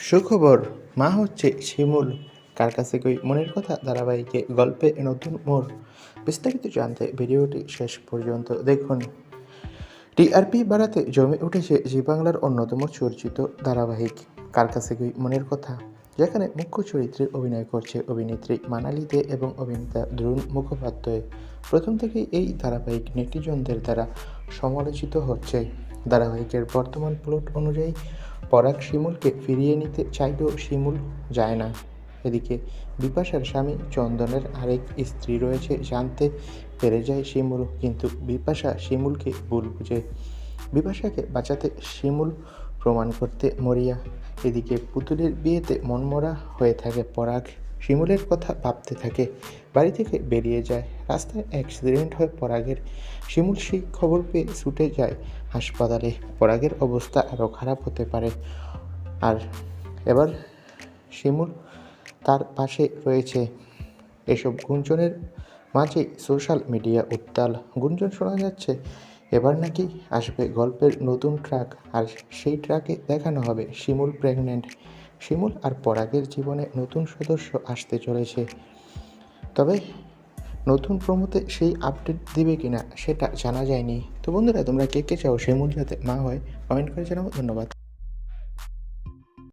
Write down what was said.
সুখবর। মা হচ্ছে শিমুল। কার কাছে কই মনের কথা ধারাবাহিকে গল্পে নতুন মোড়। বিস্তারিত জানতে ভিডিওটি শেষ পর্যন্ত দেখুন। টিআরপি বাড়াতে জমে উঠেছে জি বাংলার অন্যতম চর্চিত ধারাবাহিক। কার কাছে কই মনের কথা? যেখানে মুখ্য চরিত্রে অভিনয় করছে অভিনেত্রী মানালি দে এবং অভিনেতা দ্রুণ মুখোপাধ্যায়। প্রথম থেকেই এই ধারাবাহিক নেটিজনদের দ্বারা সমালোচিত হচ্ছে। ধারাবাহিকের বর্তমান প্লট অনুযায়ী পরাগ শিমুলকে ফিরিয়ে নিতে চাইলেও শিমুল যায় না। এদিকে বিপাশার স্বামী চন্দনের আরেক স্ত্রী রয়েছে জানতে পেরে যায় শিমুল, কিন্তু বিপাশা শিমুলকে ভুল বুঝে। বিপাশাকে বাঁচাতে শিমুল প্রমাণ করতে মরিয়া। এদিকে পুতুলের বিয়েতে মনমরা হয়ে থাকে পরাগ। শিমুলের কথা ভাবতে থাকে, বাড়ি থেকে বেরিয়ে যায়। রাস্তায় অ্যাক্সিডেন্ট হয় পরাগের। শিমুল সেই খবর পেয়ে ছুটে যায় হাসপাতালে। পরাগের অবস্থা আরও খারাপ হতে পারে। আর এবার শিমুল তার পাশে রয়েছে। এসব গুঞ্জনের মাঝে সোশ্যাল মিডিয়া উত্তাল। গুঞ্জন শোনা যাচ্ছে এবার নাকি আসবে গল্পের নতুন ট্র্যাক আর সেই ট্র্যাকে দেখানো হবে শিমুল প্রেগনেন্ট। শিমুল আর পরাগের জীবনে নতুন সদস্য আসতে চলেছে। তবে নতুন প্রমোতে সেই আপডেট দিবে কিনা সেটা জানা যায়নি। তো বন্ধুরা, তোমরা কে কে চাও শিমুল যাতে মা হয়, কমেন্ট করে জানাব। ধন্যবাদ।